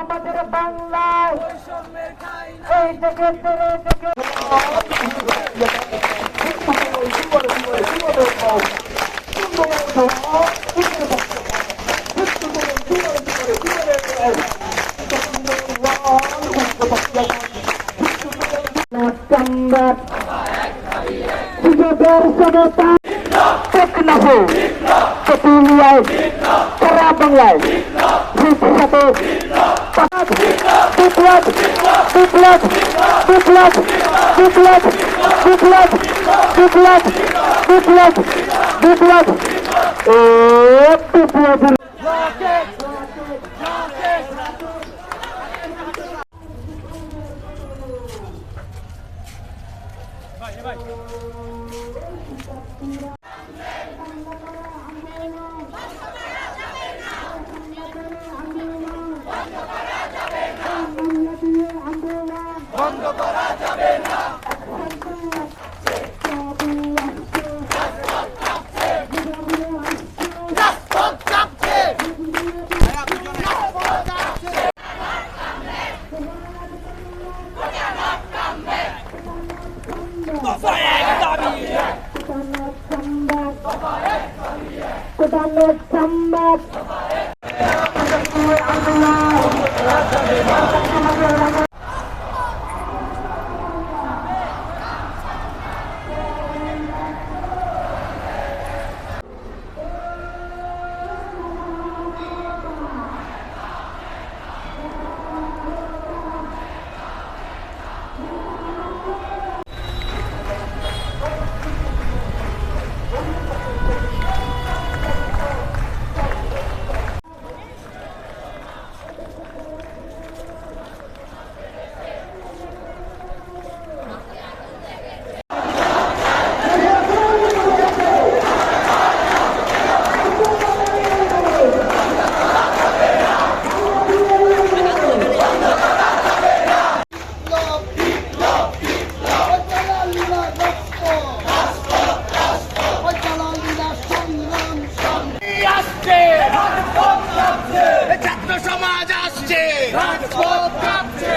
আমাদের বাংলায় এই থেকে তেরে টেকনাফে তেতুলিয়ায় সারা বাংলায় হিংসার সাথে বিপ্লব বিপ্লব বিপ্লব বিপ্লব বিপ্লব বিপ্লব বিপ্লব বিপ্লব ও বিপ্লব। বন্ধ করা যাবে না Kutanot Sambat কাঁপছে। রাজপথ কাঁপছে।